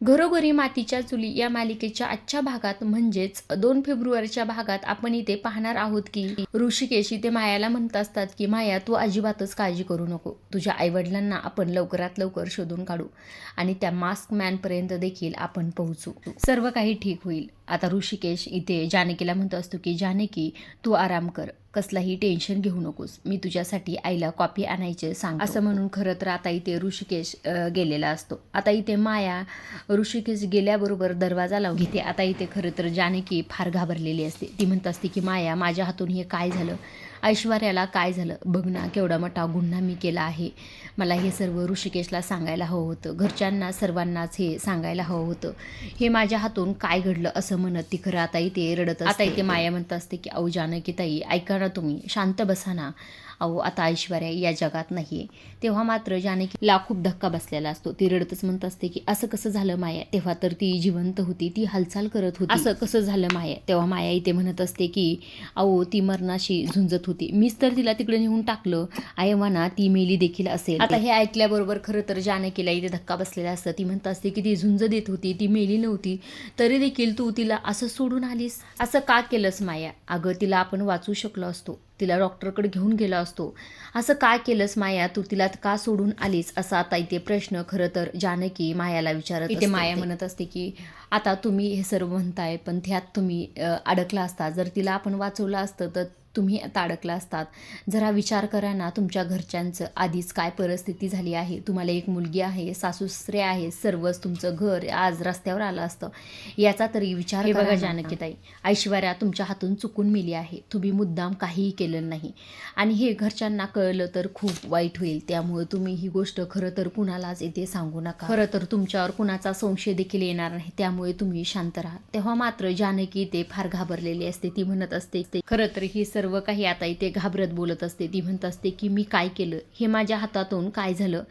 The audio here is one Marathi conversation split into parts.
घरोघरी मातीच्या चुली या मालिकेच्या आजच्या भागात म्हणजेच दोन फेब्रुवारीच्या भागात आपण इथे पाहणार आहोत की ऋषिकेश इथे मायाला म्हणत असतात की माया तू अजिबातच काळजी करू नको. तुझ्या आईवडिलांना आपण लवकरात लवकर शोधून काढू आणि त्या मास्क मॅनपर्यंत देखील आपण पोहोचू. सर्व काही ठीक होईल. आता ऋषिकेश इथे जानकीला म्हणत असतो की जानकी तू आराम कर. कसलाही टेन्शन घेऊ नकोस. मी तुझ्यासाठी आईला कॉफी आणायचे सांग असं म्हणून खरं तर आता इथे ऋषिकेश गेलेला असतो. आता इथे माया ऋषिकेश गेल्याबरोबर दरवाजा लावून घेते. आता इथे खरं तर जानकी फार घाबरलेली असते. ती म्हणत असते की माया माझ्या हातून हे काय झालं? ऐश्वर्याला काय झालं? बघ ना केवढा मोठा गुन्हा मी केला आहे. मला हे सर्व ऋषिकेशला सांगायला हवं होतं. घरच्यांना सर्वांनाच हे सांगायला हवं होतं. हे माझ्या हातून काय घडलं असं म्हणत ती खरं आता इथे रडत आता इथे माया म्हणत असते की अहो जानकी ताई ऐका ना तुम्ही. शांत बसा ना. अहो आता ऐश्वर्या या जगात नाही आहे तेव्हा मात्र जानकीला खूप धक्का बसलेला असतो. ती रडतच म्हणत असते की असं कसं झालं माया? तेव्हा तर ती जिवंत होती. ती हालचाल करत होती. असं कसं झालं माया? तेव्हा माया इथे म्हणत असते की अहो ती मरणाशी झुंजत होती. मीच तर तिला तिकडे नेऊन टाकलं. आयवाना ती मेली देखील असेल. आता हे ऐकल्याबरोबर खरं तर जानकीला इथे धक्का बसलेला असतं. ती म्हणत असते की ती झुंज देत होती. ती मेली नव्हती. तरी देखील तू तिला असं सोडून आलीस? असं का केलंस माया? अगं तिला आपण वाचू शकलो असतो. तिला डॉक्टरकडे घेऊन गेला असतो. असं काय केलंस माया? तू तिला का सोडून आलीस? असा आता इथे प्रश्न खरं तर जानकी मायाला विचारत इथे माया म्हणत असते की आता तुम्ही हे सर्व म्हणताय पण त्यात तुम्ही अडकला असता. जर तिला आपण वाचवलं असतं तर तुम्ही आता अडकला असतात. जरा विचार करा ना तुमच्या घरच्यांचं. आधीच काय परिस्थिती झाली आहे? तुम्हाला एक मुलगी आहे सासूसरे आहे सर्वच तुमचं घर आज रस्त्यावर आलं असतं. याचा तरी विचार बघा जानकीताई. ऐश्वर्या तुमच्या हातून चुकून मेली आहे. तुम्ही मुद्दाम काहीही केलं नाही. आणि हे घरच्यांना कळलं तर खूप वाईट होईल. त्यामुळे तुम्ही ही गोष्ट खरं तर कुणालाच इथे सांगू नका. खरं तर तुमच्यावर कुणाचा संशय देखील येणार नाही. त्यामुळे तुम्ही शांत राहा. तेव्हा मात्र जानकी ते फार घाबरलेली असते. ती म्हणत असते ते खरं तर ही सर्व सर्व काही आता इथे घाबरत बोलत असते. ती म्हणत असते की मी काय केलं? हे माझ्या हातातून काय झालं?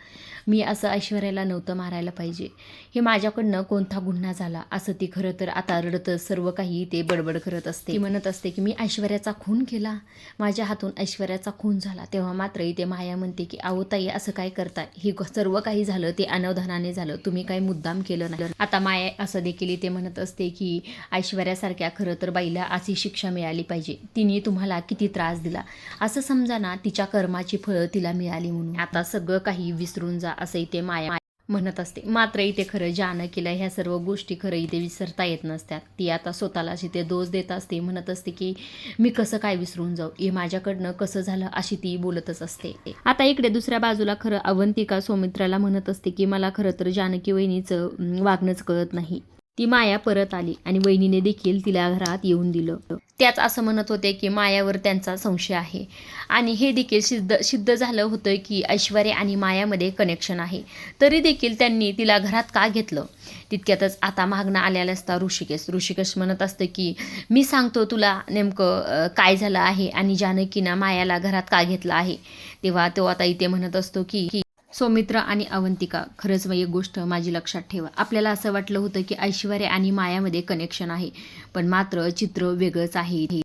मी असं ऐश्वर्याला नव्हतं मारायला पाहिजे. हे माझ्याकडनं कोणता गुन्हा झाला? असं ती खरं तर आता रडत सर्व काही ते बडबड करत असते. ती म्हणत असते की मी ऐश्वर्याचा खून केला. माझ्या हातून ऐश्वर्याचा खून झाला. तेव्हा मात्र इथे माया म्हणते की आवताई असं काय करताय? हे सर्व काही झालं. ते अनवधानाने झालं. तुम्ही काही मुद्दाम केलं नाही. आता माया असं देखील इथे म्हणत असते की ऐश्वर्यासारख्या खरं तर बाईला अशी शिक्षा मिळाली पाहिजे. तिने तुम्हाला किती त्रास दिला. असं समजा ना तिच्या कर्माची फळं तिला मिळाली म्हणून. आता सगळं काही विसरून जा असं इथे माया म्हणत असते. मात्र इथे खरं जानकीला ह्या सर्व गोष्टी खरं इथे विसरता येत नसतात. ती आता स्वतःला इथे दोष देत असते म्हणत असते की मी कसं काय विसरून जाऊ? हे माझ्याकडनं कसं झालं? अशी ती बोलतच असते. आता इकडे दुसऱ्या बाजूला खरं अवंतिका सौमित्राला म्हणत असते की मला खरं तर जानकी वहिनीचं वागणंच कळत नाही. ती माया परत आली आणि वहिनीने देखील तिला घरात येऊन दिलं. त्याच असं म्हणत होते की मायावर त्यांचा संशय आहे. आणि हे देखील सिद्ध सिद्ध झालं होतं की ऐश्वर्या आणि मायामध्ये कनेक्शन आहे. तरी देखील त्यांनी तिला घरात का घेतलं? तितक्यातच आता मागणं आलेला असता ऋषिकेश. ऋषिकेश म्हणत असतं की मी सांगतो तुला नेमकं काय झालं आहे आणि जानकीनं मायाला घरात का घेतलं आहे? तेव्हा तो आता इथे म्हणत असतो की की सौमित्र आणि अवंतिका खरंच एक गोष्ट माझी लक्षात ठेवा. आपल्याला असं वाटलं होतं की ऐश्वर्या आणि मायामध्ये कनेक्शन आहे पण मात्र चित्र वेगळंच आहे. इथे